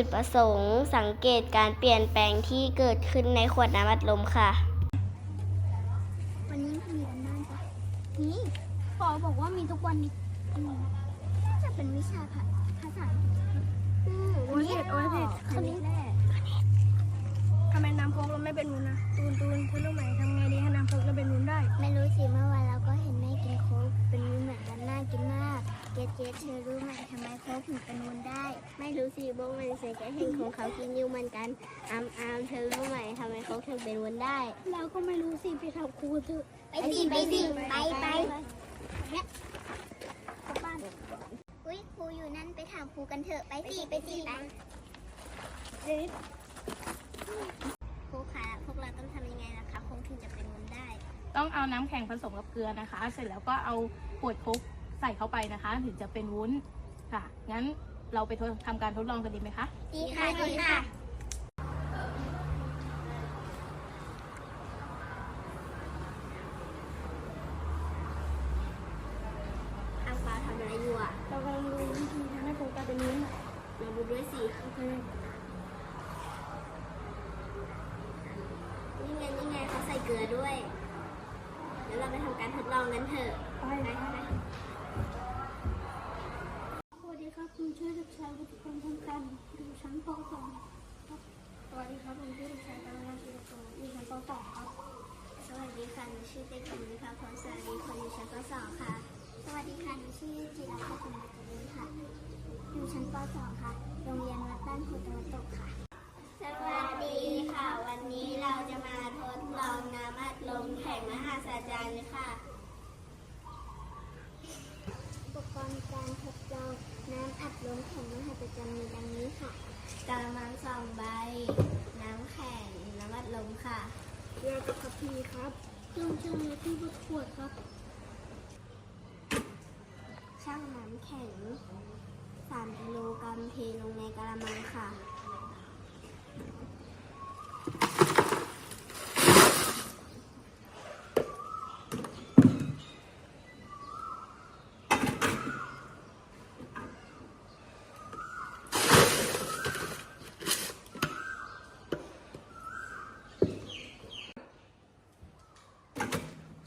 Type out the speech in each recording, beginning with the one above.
จุดประสงค์สังเกตการเปลี่ยนแปลงที่เกิดขึ้นในขวดน้ำอัดลมค่ะ วันนี้มีกันบ้างปะนี่ปอบอกว่ามีทุกวันนี้อืมน่าจะเป็นวิชาภาภาษาอังกฤษอืมโอ้ยเผ็ดโอ้ยเผ็ดคณิตแหละทำไมน้ำโค้กเราไม่เป็นวุ้นนะตูนตูนเธอรู้ไหมทำไงดีให้น้ำโค้กเราเป็นวุ้นได้ ไม่รู้สิเมื่อวานเราก็เห็นแม่กินโค้กเป็นวุ้นเหมือนกันน่ากินมาก เกดเธอรู้ไหมทำไมโค้กถึงเป็นวุ้นได้ ไม่รู้สิโบงมันเสกเห็นของเขากินอยู่เหมือนกันอามอามเธอรู้ไหมทำไมเขาถึงเป็นวุ้นได้ เราก็ไม่รู้สิไปถามครูเถอะไปสิไปสิไปไปเนี่ยกลับบ้านอุ้ยครูอยู่นั่นไปถามครูกันเถอะไปสิไปสิไปครูคะพวกเราต้องทำยังไงล่ะคะคงถึงจะเป็นวุ้นได้ ต้องเอาน้ำแข็งผสมกับเกลือนะคะ เสร็จแล้วก็เอาขวดโค้ก ใส่เข้าไปนะคะ ถึงจะเป็นวุ้นค่ะ งั้นเราไปทดทำการทดลองกันดีไหมคะ ดีค่ะดีค่ะทางฟ้าทำอะไรอยู่อะ เรากำลังดูวิธีทำให้โค้กกลายเป็นวุ้นเราดูด้วยสิโอเคนี่ไงนี่ไงเขาใส่เกลือด้วย แล้วเราไปทำการทดลองกันเถอะ ไปไปไปส วัสดีครับคุณชื่อเด็กชายวุฒิพงษ์ทองกันอยู่ชั้นป .2 ครับสวัสดีครับผมชื่อเด็กชายกำลังศิลปโตอยู่ชั้นป .2 ครับ สวัสดีค่ะหนูชื่อเด็กหญิงวิภาพรสารีคนอยู่ชั้นป .2 ค่ะ สวัสดีค่ะหนูชื่อจิราภาคุณมาจริญค่ะ อยู่ชั้นป .2 ค่ะ โรงเรียนวัดบ้านโพตะวันตกค่ะ สวัสดีค่ะ วันนี้เราจะมาทดลองน้ำอัดลมแข็งมหาศาจรค่ะ อุปกรณ์การทดลองน้ำอัดลมแข็งมหัศจรรย์มีดังนี้ค่ะ กระมังสองใบ น้ำแข็ง น้ำอัดลมค่ะ เรือกับ ทีครับเครื่องชั่งและที่วัดขวดครับ ช่างน้ำแข็ง3กิโลกรัมเทลงในกระมังค่ะ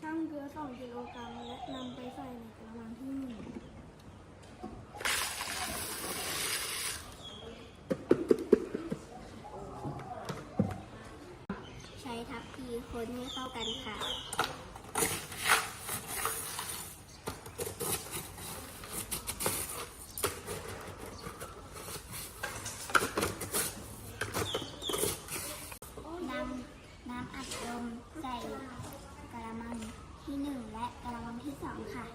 ชั่งเกลือ2กิโลกรัมและนำไปใส่ในกระมังที่หนึ่ง ใช้ทัพพี คนให้เข้ากันค่ะ นำน้ำอัดลมใส่กระมังที่หนึ่งและกระมังที่สองค่ะ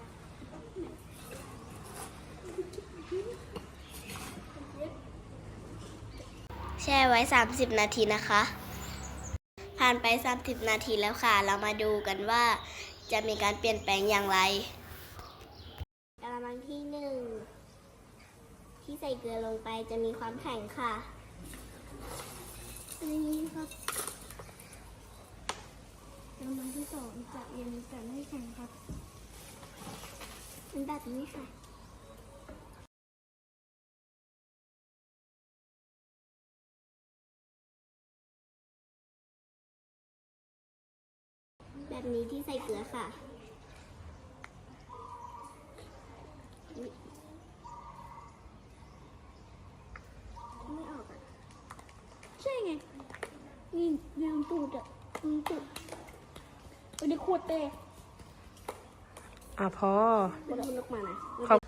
แช่ไว้ 30 นาทีนะคะผ่านไป 30 นาทีแล้วค่ะ เรามาดูกันว่าจะมีการเปลี่ยนแปลงอย่างไรกระมังที่หนึ่งที่ใส่เกลือลงไปจะมีความแข็งค่ะอันนี้ครับกระมังที่สองจะเย็นแต่ไม่แข็งครับเป็นแบบนี้ค่ะ นี้ที่ใส่เกลือค่ะ ไม่ออกอะ ใช่ไง นี่ยางตูดอะยางตูดไปในขวดเตะอะพอ มันลุกมานะแบบ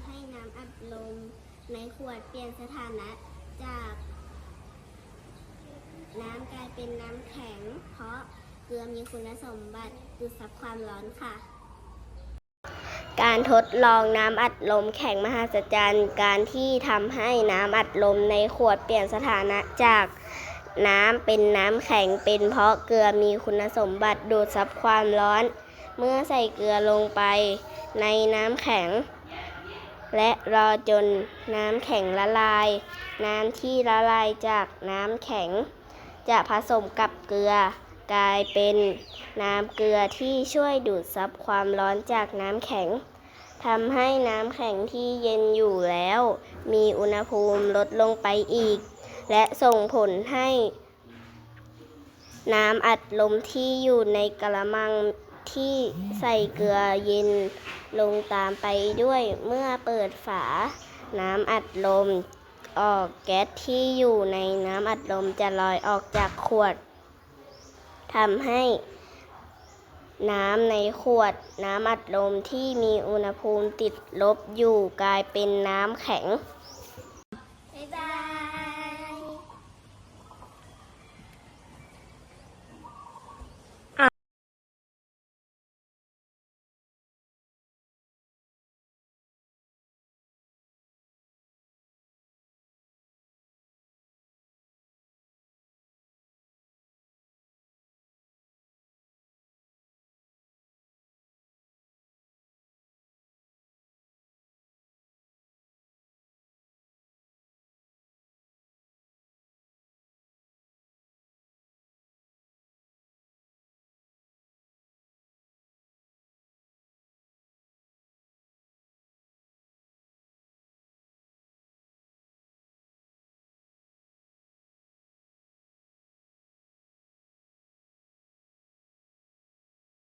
ำให้น้ำอัดลมในขวดเปลี่ยนสถานะจาก น้ำกลายเป็นน้ำแข็ง เพราะเกลือมีคุณสมบัติดูดซับความร้อนค่ะ การทดลองน้ำอัดลมแข็งมหัศจรรย์ การที่ทำให้น้ำอัดลมในขวดเปลี่ยนสถานะจากน้ำเป็นน้ำแข็งเป็นเพราะเกลือมีคุณสมบัติดูดซับความร้อน เมื่อใส่เกลือลงไปในน้ำแข็ง และรอจนน้ำแข็งละลาย น้ำที่ละลายจากน้ำแข็ง จะผสมกับเกลือ กลายเป็นน้ำเกลือที่ช่วยดูดซับความร้อนจากน้ำแข็งทำให้น้ำแข็งที่เย็นอยู่แล้ว มีอุณหภูมิลดลงไปอีก และส่งผลให้ น้ำอัดลมที่อยู่ในกระมัง ที่ใส่เกลือเย็นลงตามไปด้วย เมื่อเปิดฝา น้ำอัดลมออกแก๊สที่อยู่ในน้ำอัดลมจะลอยออกจากขวดทำให้น้ำในขวดน้ำอัดลมที่มีอุณหภูมิติดลบอยู่กลายเป็นน้ำแข็ง